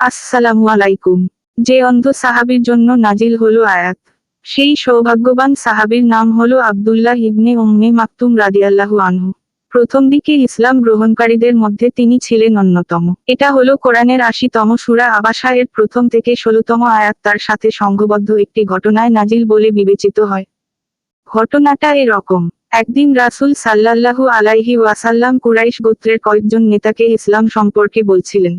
আসসালামু আলাইকুম। যে অন্ধ সাহাবীর জন্য নাজিল হলো আয়াত। সেই সৌভাগ্যবান সাহাবীর নাম হলো আব্দুল্লাহ ইবনে উম্মে মাকতুম রাদিয়াল্লাহু আনহু। প্রথম দিকে ইসলাম গ্রহণকারীদের মধ্যে তিনি ছিলেন অন্যতম। এটা হলো কোরআনের আশিতম সুরা আবাসা এর প্রথম থেকে ষোলতম আয়াত তার সাথে সংঘবদ্ধ একটি ঘটনায় নাজিল বলে বিবেচিত হয়। ঘটনাটা এরকম। একদিন রাসূল সাল্লাল্লাহু আলাইহি ওয়াসাল্লাম কুরাইশ গোত্রের কয়েকজন নেতাকে ইসলাম সম্পর্কে বলছিলেন।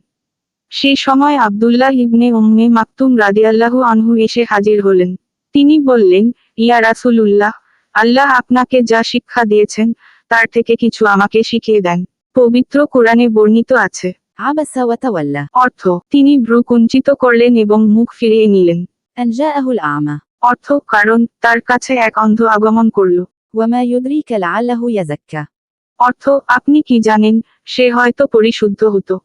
সেই সময় আবদুল্লাহ ইবনে উম্মে মাকতুম রাদিয়াল্লাহু আনহু এসে হাজির হলেন। তিনি বললেন ইয়া রাসুলুল্লাহ আল্লাহ আপনাকে যা শিক্ষা দিয়েছেন তার থেকে কিছু আমাকে শিখিয়ে দেন। পবিত্র কোরআনে বর্ণিত আছে। অর্থ তিনি ভ্রু কুঞ্চিত করলেন এবং মুখ ফিরিয়ে নিলেন। অর্থ কারণ তার কাছে এক অন্ধ আগমন করল। অর্থ আপনি কি জানেন সে হয়তো পরিশুদ্ধ হতো।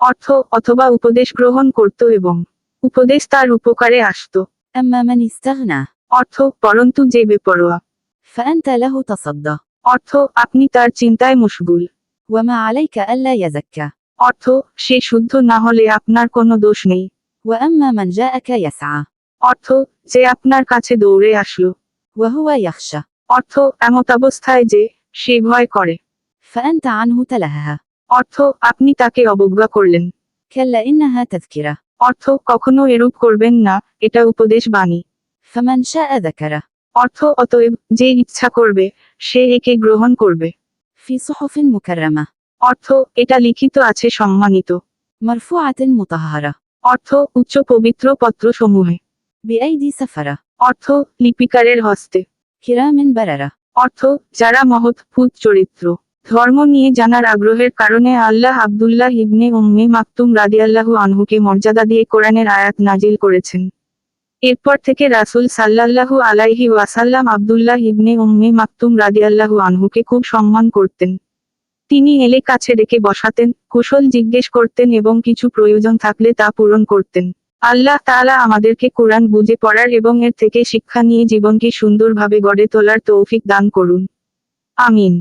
অর্থ অথবা উপদেশ গ্রহণ করত এবং উপদেশ তার উপকারে আসত। অর্থ পরন্তু যে বেপরোয়া। ফাআনতা লাহু শব্দ অর্থ আপনি তার চিন্তায় মশগুল। ওয়ামা আলাইকা অর্থ সে শুদ্ধ না হলে আপনার কোনো দোষ নেই। অর্থ যে আপনার কাছে দৌড়ে আসলো। অর্থ এমত অবস্থায় যে সে ভয় করে। فأنت عنه تلهى অর্থ আপনি তাকে অবজ্ঞা করলেন كلا إنها تذكرة অর্থ কখনো এরূপ করবেন না এটা উপদেশ বাণী فمن شاء ذكره অর্থ অতএব যে ইচ্ছা করবে সে একে গ্রহণ করবে في صحف مكرمة অর্থ এটা লিখিত আছে সম্মানিত مرفوعة مطهرة অর্থ উচ্চ পবিত্র পত্র সমূহে بأيدي سفرة অর্থ লিপিকারের হস্তে كرام بررة অর্থ যারা মহৎ ফুত চরিত্র ধর্ম নিয়ে জানার আগ্রহের কারণে আল্লাহ আবদুল্লাহ ইবনে উম্মে মাকতুম রাদিয়াল্লাহু আনহুকে মর্যাদা দিয়ে কোরআনের আয়াত নাজিল করেছেন। এরপর থেকে রাসূল সাল্লাল্লাহু আলাইহি ওয়াসাল্লাম আব্দুল্লাহ ইবনে উম্মে মাকতুম রাদিয়াল্লাহু আনহুকে খুব সম্মান করতেন। তিনি এলে কাছে ডেকে বসাতেন, কুশল জিজ্ঞেস করতেন এবং কিছু প্রয়োজন থাকলে তা পূরণ করতেন। আল্লাহ তাআলা আমাদেরকে কোরআন বুঝে পড়ার এবং এর থেকে শিক্ষা নিয়ে জীবনকে সুন্দরভাবে গড়ে তোলার তৌফিক দান করুন। আমিন।